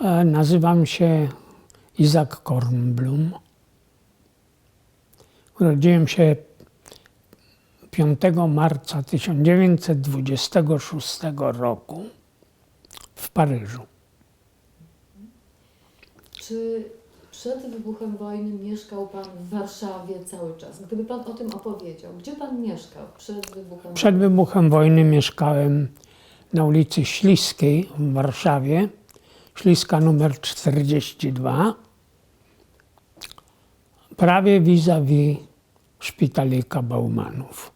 E, Nazywam się Izak Kornblum. Urodziłem się 5 marca 1926 roku w Paryżu. Czy przed wybuchem wojny mieszkał Pan w Warszawie cały czas? Gdyby Pan o tym opowiedział, gdzie Pan mieszkał przed wybuchem Przed wybuchem wojny mieszkałem na ulicy Śliskiej w Warszawie, Śliska numer 42, prawie vis-a-vis szpitalika Baumanów.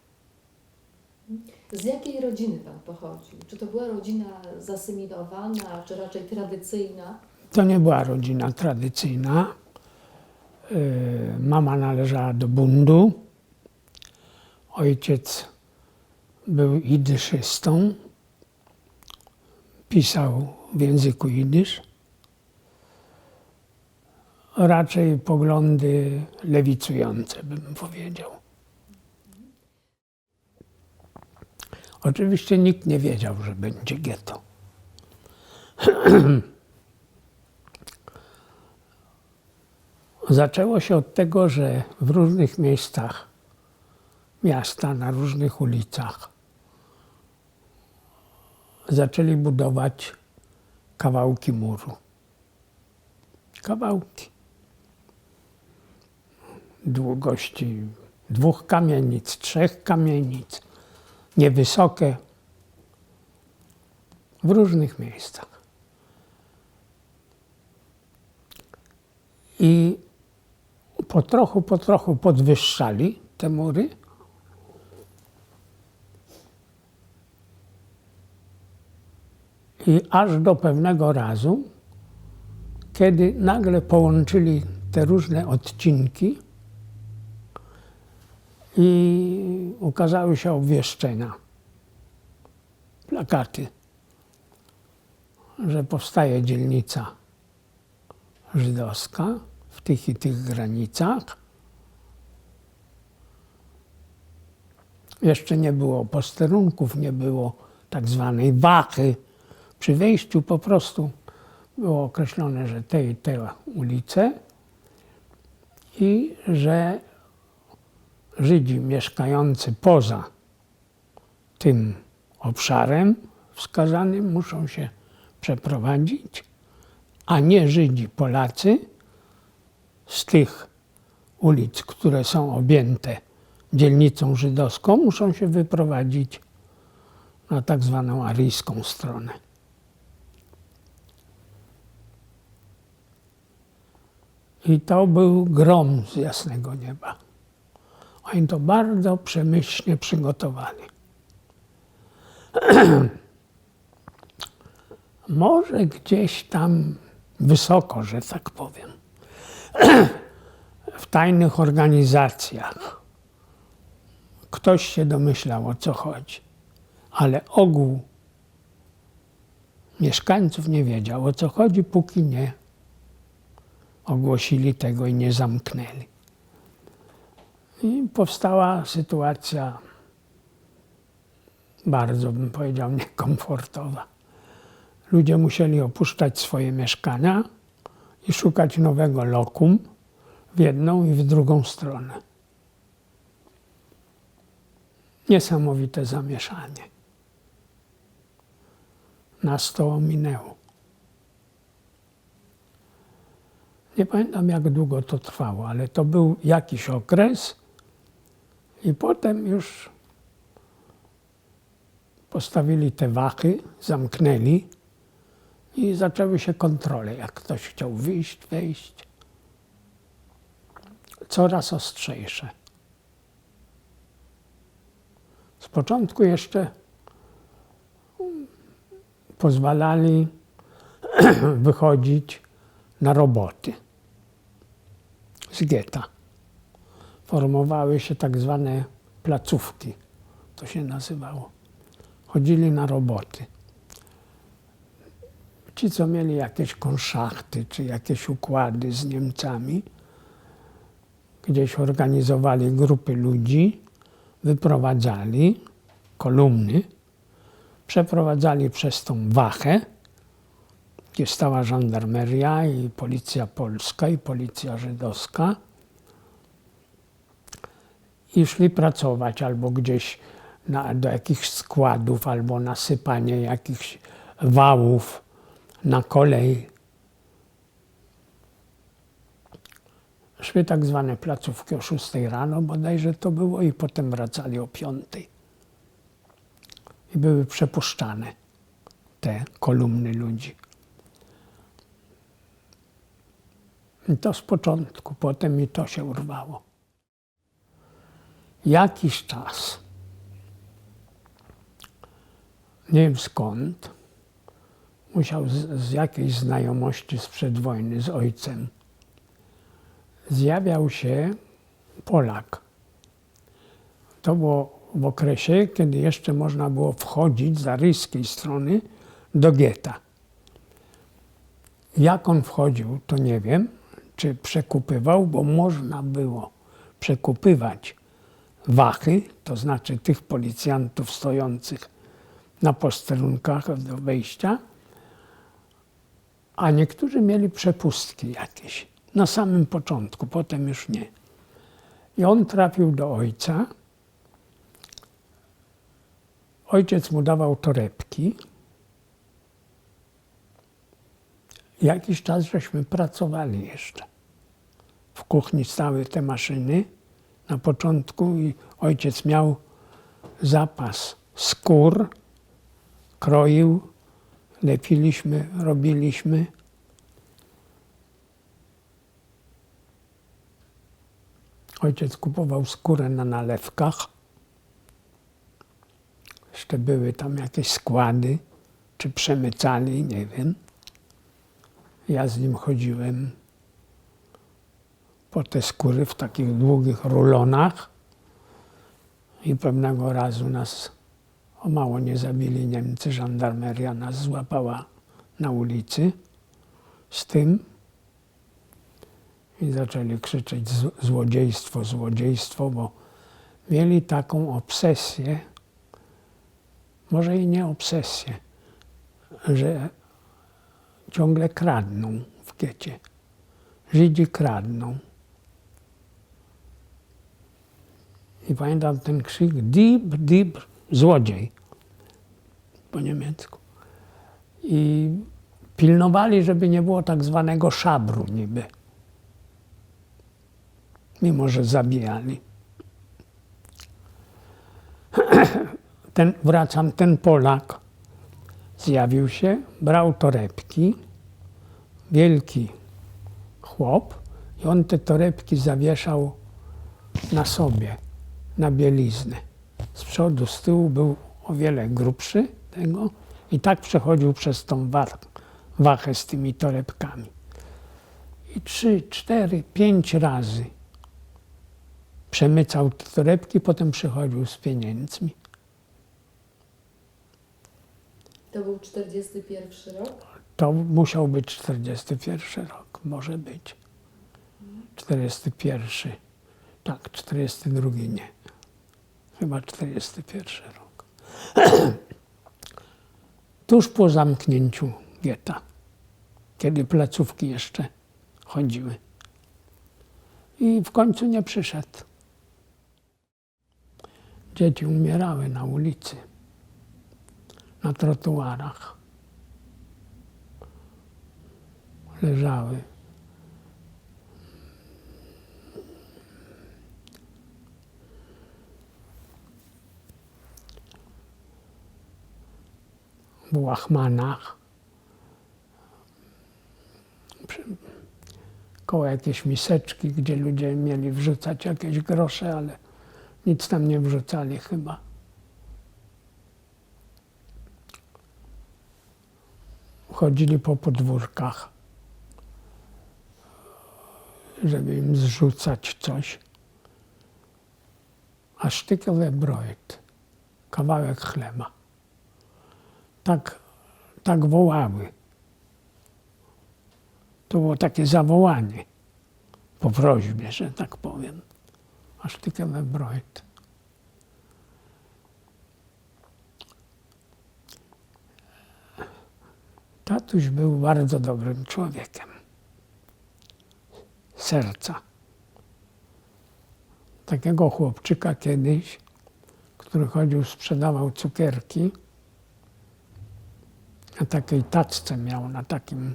Z jakiej rodziny Pan pochodził? Czy to była rodzina zasymilowana, czy raczej tradycyjna? To nie była rodzina tradycyjna. Yy, Mama należała do bundu. Ojciec był jidyszystą. Pisał w języku jidysz. Raczej poglądy lewicujące, bym powiedział. Oczywiście nikt nie wiedział, że będzie getto. Zaczęło się od tego, że w różnych miejscach miasta, na różnych ulicach zaczęli budować kawałki muru. Kawałki. Długości dwóch kamienic, trzech kamienic, niewysokie, w różnych miejscach. I po trochu, po trochu podwyższali te mury. Aż do pewnego razu, kiedy nagle połączyli te różne odcinki i ukazały się obwieszczenia, plakaty, że powstaje dzielnica żydowska w tych i tych granicach. Jeszcze nie było posterunków, nie było tak zwanej wachy. Przy wejściu po prostu było określone, że te i te ulice i że Żydzi mieszkający poza tym obszarem wskazanym muszą się przeprowadzić, a nie Żydzi Polacy z tych ulic, które są objęte dzielnicą żydowską, muszą się wyprowadzić na tak zwaną aryjską stronę. I to był grom z jasnego nieba. Oni to bardzo przemyślnie przygotowali. Może gdzieś tam wysoko, że tak powiem, w tajnych organizacjach ktoś się domyślał o co chodzi, ale ogół mieszkańców nie wiedział o co chodzi, póki nie ogłosili tego i nie zamknęli. I powstała sytuacja bardzo, bym powiedział, niekomfortowa. Ludzie musieli opuszczać swoje mieszkania i szukać nowego lokum w jedną i w drugą stronę. Niesamowite zamieszanie. Nas to ominęło. Nie pamiętam, jak długo to trwało, ale to był jakiś okres i potem już postawili te wachy, zamknęli i zaczęły się kontrole. Jak ktoś chciał wyjść, wejść, coraz ostrzejsze. Z początku jeszcze pozwalali wychodzić na roboty z getta. Formowały się tak zwane placówki, to się nazywało. Chodzili na roboty. Ci, co mieli jakieś konszachty czy jakieś układy z Niemcami, gdzieś organizowali grupy ludzi, wyprowadzali kolumny, przeprowadzali przez tą wachę gdzie stała żandarmeria i policja polska i policja żydowska. I szli pracować albo gdzieś na, do jakichś składów, albo na sypanie jakichś wałów na kolej. Szły tak zwane placówki o 6 rano bodajże to było i potem wracali o 5. I były przepuszczane te kolumny ludzi. I to z początku, potem i to się urwało. Jakiś czas, nie wiem skąd, musiał z, z jakiejś znajomości sprzed wojny z ojcem, zjawiał się Polak. To było w okresie, kiedy jeszcze można było wchodzić z aryjskiej strony do getta. Jak on wchodził, to nie wiem, czy przekupywał, bo można było przekupywać wachy, to znaczy tych policjantów stojących na posterunkach do wejścia, a niektórzy mieli przepustki jakieś na samym początku, potem już nie. I on trafił do ojca. Ojciec mu dawał torebki. Jakiś czas żeśmy pracowali jeszcze. W kuchni stały te maszyny na początku i ojciec miał zapas skór, kroił, lepiliśmy, robiliśmy. Ojciec kupował skórę na nalewkach. Jeszcze były tam jakieś składy, czy przemycali, nie wiem. Ja z nim chodziłem po te skóry w takich długich rulonach i pewnego razu nas o mało nie zabili Niemcy. Żandarmeria nas złapała na ulicy z tym i zaczęli krzyczeć "Z- złodziejstwo, złodziejstwo, bo mieli taką obsesję, może i nie obsesję, że ciągle kradną w getcie. Żydzi kradną. I pamiętam ten krzyk Dieb, Dieb, złodziej po niemiecku. I pilnowali, żeby nie było tak zwanego szabru niby. Mimo, że zabijali. Ten, wracam, ten Polak zjawił się, brał torebki, wielki chłop i on te torebki zawieszał na sobie, na bieliznę. Z przodu, z tyłu był o wiele grubszy tego i tak przechodził przez tą wa- wachę z tymi torebkami. I trzy, cztery, pięć razy przemycał te torebki, potem przychodził z pieniędzmi. To był 41 rok. To musiał być 41 rok, może być. 41. Tak, 42 nie. Chyba 41 rok. Tuż po zamknięciu getta, kiedy placówki jeszcze chodziły. I w końcu nie przyszedł. Dzieci umierały na ulicy, na trotuarach. leżały. W łachmanach. Koło jakieś miseczki, gdzie ludzie mieli wrzucać jakieś grosze, ale nic tam nie wrzucali chyba. Chodzili po podwórkach żeby im zrzucać coś. A sztykowe brojet, kawałek chleba. Tak, tak wołały. To było takie zawołanie po prośbie, że tak powiem. A sztykowe brojet. Tatuś był bardzo dobrym człowiekiem. Serca. Takiego chłopczyka kiedyś, który chodził, sprzedawał cukierki, na takiej tacce miał, na takim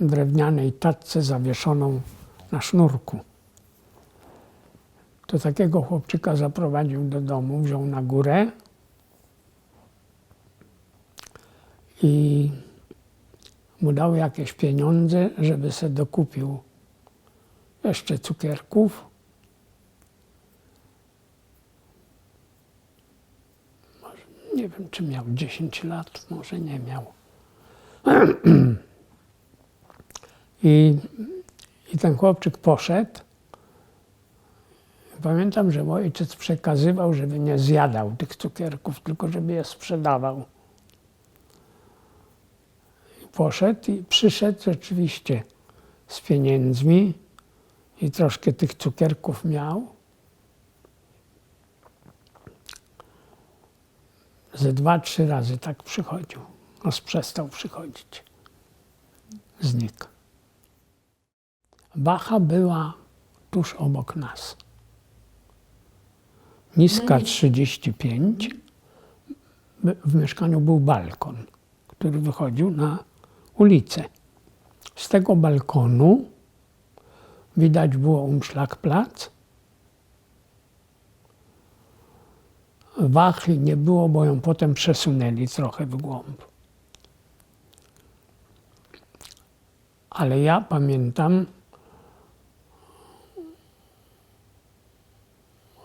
drewnianej tacce zawieszoną na sznurku. To takiego chłopczyka zaprowadził do domu, wziął na górę i mu dał jakieś pieniądze, żeby se dokupił jeszcze cukierków. Może, nie wiem, czy miał 10 lat, może nie miał. I, I ten chłopczyk poszedł. Pamiętam, że ojciec przekazywał, żeby nie zjadał tych cukierków, tylko żeby je sprzedawał. Poszedł i przyszedł rzeczywiście z pieniędzmi i troszkę tych cukierków miał. Ze dwa, trzy razy tak przychodził. Aż przestał przychodzić. Znikł. Bacha była tuż obok nas. Niska No i- 35. By- W mieszkaniu był balkon, który wychodził na ulicę. Z tego balkonu widać było Umschlagplatz. Wachy nie było, bo ją potem przesunęli trochę w głąb. Ale ja pamiętam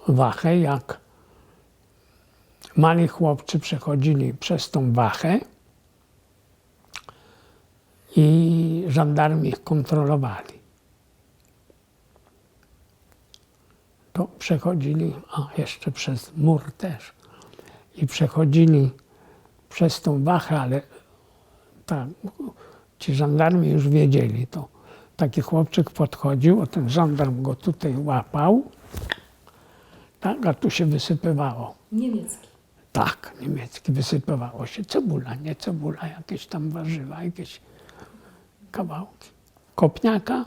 wachę, jak mali chłopcy przechodzili przez tą wachę i żandarmi ich kontrolowali. To przechodzili, a jeszcze przez mur też, i przechodzili przez tą wachę, ale ta, ci żandarmi już wiedzieli to. Taki chłopczyk podchodził, a ten żandarm go tutaj łapał, tak, a tu się wysypywało. Niemiecki. Tak, niemiecki, wysypywało się cebula, nie cebula, jakieś tam warzywa, jakieś kawałki. Kopniaka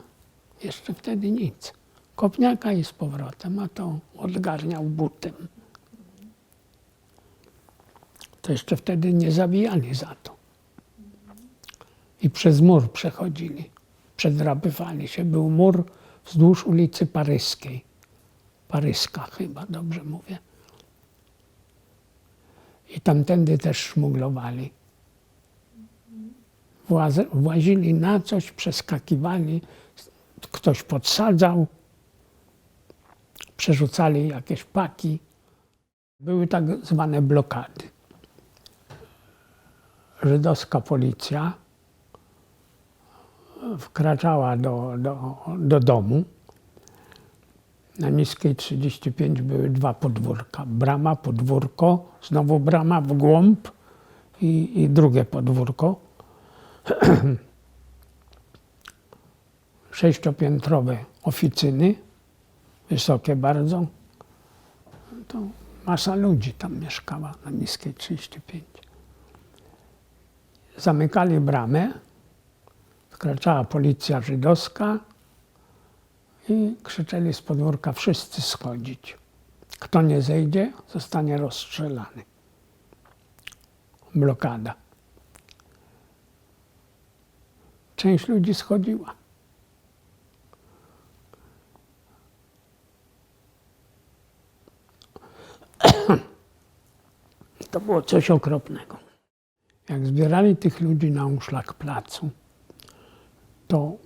jeszcze wtedy nic. Kopniaka i z powrotem, a to odgarniał butem. To jeszcze wtedy nie zabijali za to. I przez mur przechodzili, przedrapywali się. Był mur wzdłuż ulicy Paryskiej. Paryska chyba, dobrze mówię. I tamtędy też szmuglowali. Właz- Włazili na coś, przeskakiwali, ktoś podsadzał, przerzucali jakieś paki. Były tak zwane blokady. Żydowska policja wkraczała do, do, do domu. Na Niskiej 35 były dwa podwórka. Brama, podwórko, znowu brama w głąb i, i drugie podwórko. Sześciopiętrowe oficyny, wysokie bardzo. To masa ludzi tam mieszkała na Niskiej 35. Zamykali bramę, wkraczała policja żydowska, i krzyczeli z podwórka wszyscy schodzić. Kto nie zejdzie, zostanie rozstrzelany. Blokada. Część ludzi schodziła. To było coś okropnego. Jak zbierali tych ludzi na uszlak placu, to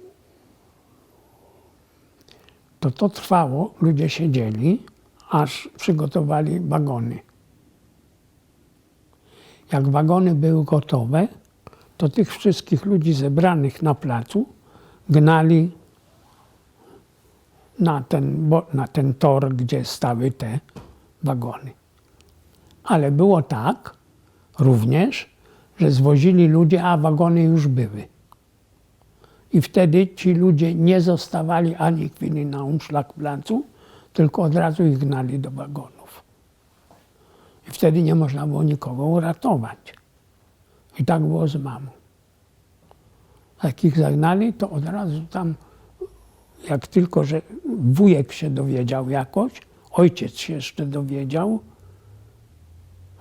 to to trwało, ludzie siedzieli, aż przygotowali wagony. Jak wagony były gotowe, to tych wszystkich ludzi zebranych na placu gnali na ten, bo- na ten tor, gdzie stały te wagony. Ale było tak również, że zwozili ludzie, a wagony już były. I wtedy ci ludzie nie zostawali ani chwili na Umschlagplatzu, tylko od razu ich gnali do wagonów. I wtedy nie można było nikogo uratować. I tak było z mamą. Jak ich zagnali, to od razu tam, jak tylko, że wujek się dowiedział jakoś, ojciec się jeszcze dowiedział,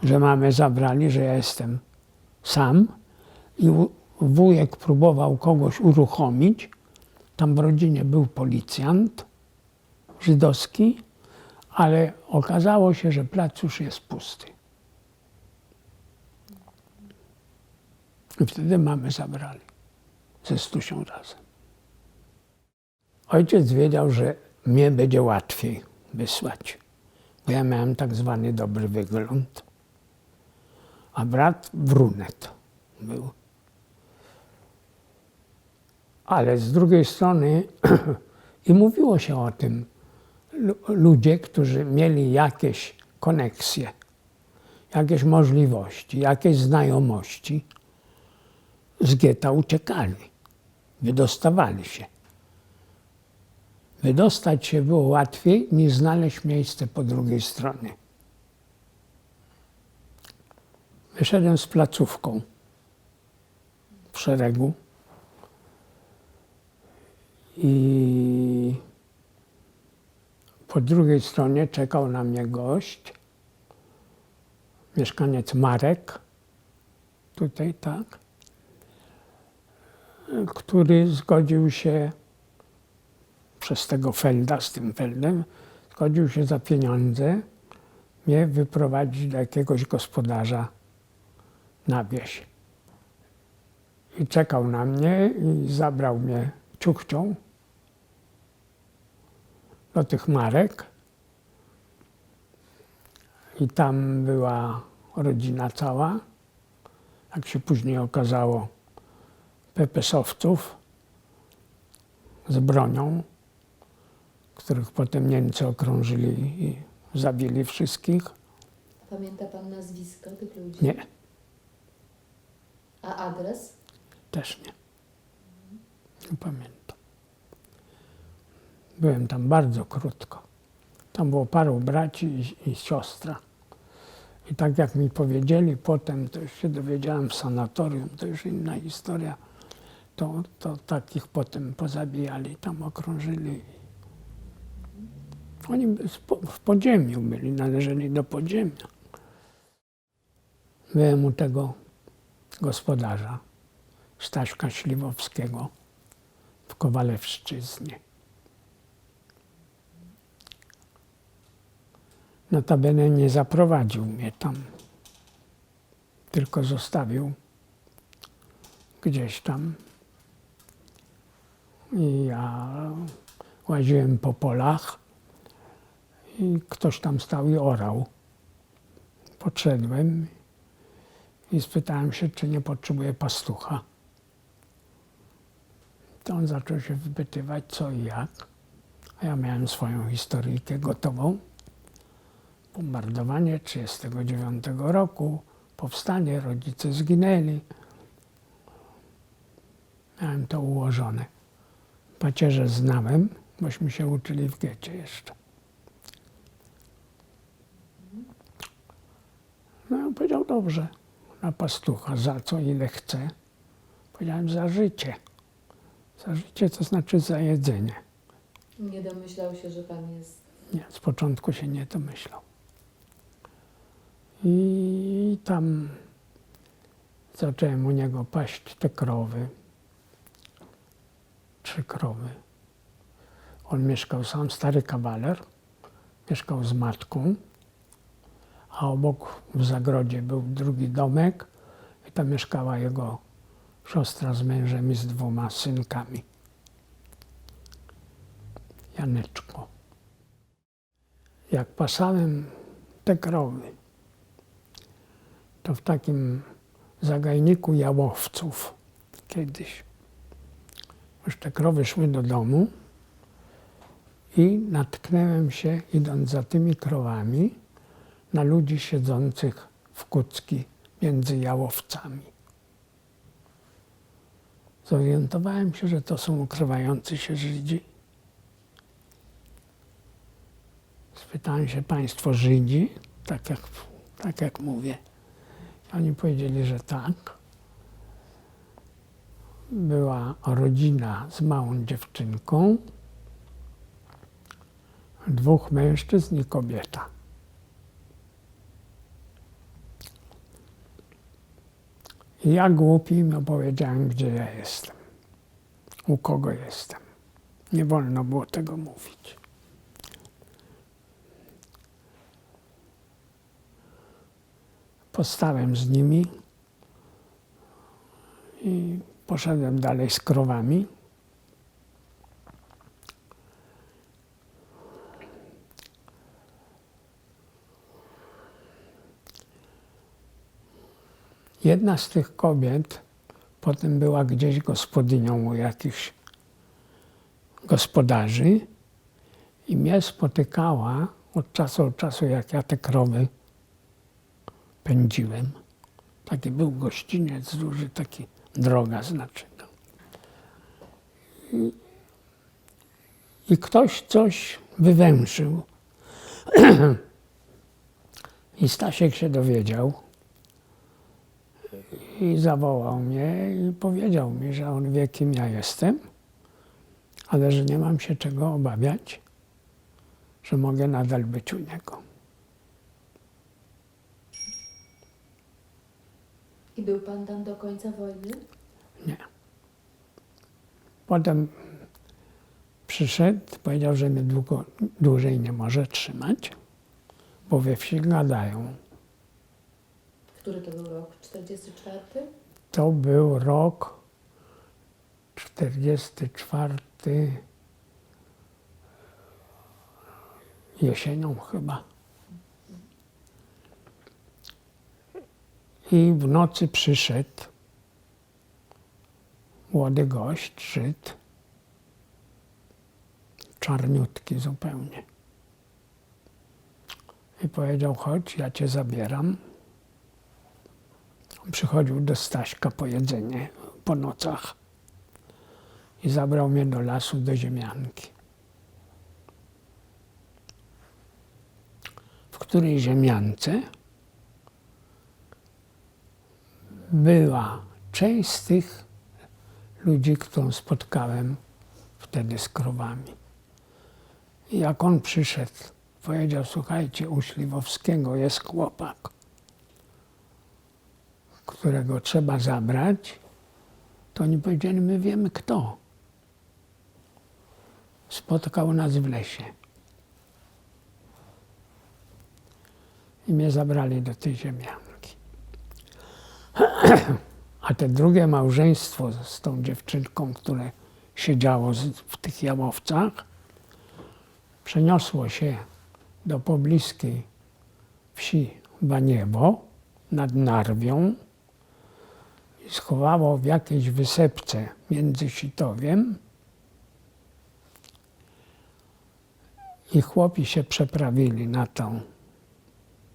że mamę zabrali, że ja jestem sam i wu- wujek próbował kogoś uruchomić. Tam w rodzinie był policjant żydowski, ale okazało się, że plac już jest pusty. Wtedy mamy zabrali ze Stusią razem. Ojciec wiedział, że mnie będzie łatwiej wysłać, bo ja miałem tak zwany dobry wygląd, a brat brunet był. Ale z drugiej strony i mówiło się o tym, lu- ludzie, którzy mieli jakieś koneksje, jakieś możliwości, jakieś znajomości, z getta uciekali, wydostawali się. Wydostać się było łatwiej niż znaleźć miejsce po drugiej stronie. Wyszedłem z placówką w szeregu i po drugiej stronie czekał na mnie gość, mieszkaniec Marek, tutaj tak, który zgodził się przez tego Felda, z tym Feldem, zgodził się za pieniądze mnie wyprowadzić do jakiegoś gospodarza na wieś. I czekał na mnie i zabrał mnie ciuchcią do tych marek. I tam była rodzina cała. Jak się później okazało, pepesowców z bronią, których potem Niemcy okrążyli i zabili wszystkich. Pamięta Pan nazwisko tych ludzi? Nie, A adres? też nie. Nie pamiętam. Byłem tam bardzo krótko. Tam było paru braci i, i siostra. I tak jak mi powiedzieli potem, to już się dowiedziałem w sanatorium, to już inna historia, to, to takich potem pozabijali, tam okrążyli. Oni w podziemiu byli, należeli do podziemia. Byłem u tego gospodarza, Staśka Śliwowskiego w Kowalewszczyznie. Notabene nie zaprowadził mnie tam, tylko zostawił gdzieś tam. I ja łaziłem po polach i ktoś tam stał i orał. Podszedłem i spytałem się, czy nie potrzebuje pastucha. To on zaczął się wypytywać, co i jak. A ja miałem swoją historyjkę gotową. Bombardowanie 1939 roku, powstanie, rodzice zginęli. Miałem to ułożone. Pacierze znałem, bośmy się uczyli w getcie jeszcze. No i on powiedział, dobrze, na pastucha, za co, ile chce. Powiedziałem, za życie. Za życie to znaczy za jedzenie. Nie domyślał się, że Pan jest... Nie, z początku się nie domyślał. I tam zacząłem u niego paść te krowy. Trzy krowy. On mieszkał sam, stary kawaler. Mieszkał z matką. A obok w zagrodzie był drugi domek. I tam mieszkała jego siostra z mężem i z dwoma synkami. Janeczko jak pasałem te krowy, to w takim zagajniku jałowców kiedyś, już te krowy szły do domu i natknąłem się, idąc za tymi krowami, na ludzi siedzących w kucki między jałowcami. Zorientowałem się, że to są ukrywający się Żydzi. Spytałem się, państwo Żydzi, tak jak, tak jak mówię. Oni powiedzieli, że tak. Była rodzina z małą dziewczynką, dwóch mężczyzn i kobieta. Ja głupi im opowiedziałem, gdzie ja jestem, u kogo jestem. Nie wolno było tego mówić. Postałem z nimi i poszedłem dalej z krowami. Jedna z tych kobiet potem była gdzieś gospodynią u jakichś gospodarzy i mnie spotykała od czasu do czasu, jak ja te krowy pędziłem. Taki był gościniec duży, taki droga znaczy. I ktoś coś wywęszył. I Stasiek się dowiedział i zawołał mnie i powiedział mi, że on wie, kim ja jestem, ale że nie mam się czego obawiać, że mogę nadal być u niego. I był pan tam do końca wojny? Nie. Potem przyszedł, powiedział, że mnie długo, dłużej nie może trzymać, bo we wsi gadają. Który to był rok? 44? To był rok 44 jesienią chyba. I w nocy przyszedł młody gość, Żyd, czarniutki zupełnie. I powiedział, chodź, ja cię zabieram. Przychodził do Staśka po jedzenie po nocach i zabrał mnie do lasu, do ziemianki. W której ziemiance była część z tych ludzi, którą spotkałem wtedy z krowami. I jak on przyszedł, powiedział, słuchajcie, u Śliwowskiego jest chłopak, którego trzeba zabrać, to oni powiedzieli, my wiemy kto. Spotkał nas w lesie. I mnie zabrali do tej ziemianki. A te drugie małżeństwo z tą dziewczynką, które siedziało w tych jałowcach, przeniosło się do pobliskiej wsi Baniewo nad Narwią i schowało w jakiejś wysepce między Sitowiem. I chłopi się przeprawili na tą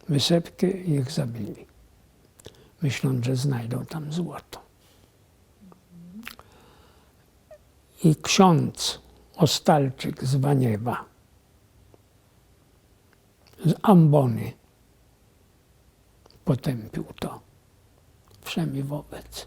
wysepkę i ich zabili myśląc, że znajdą tam złoto. I ksiądz Ostalczyk z Waniewa, z Ambony, potępił to wszemi wobec.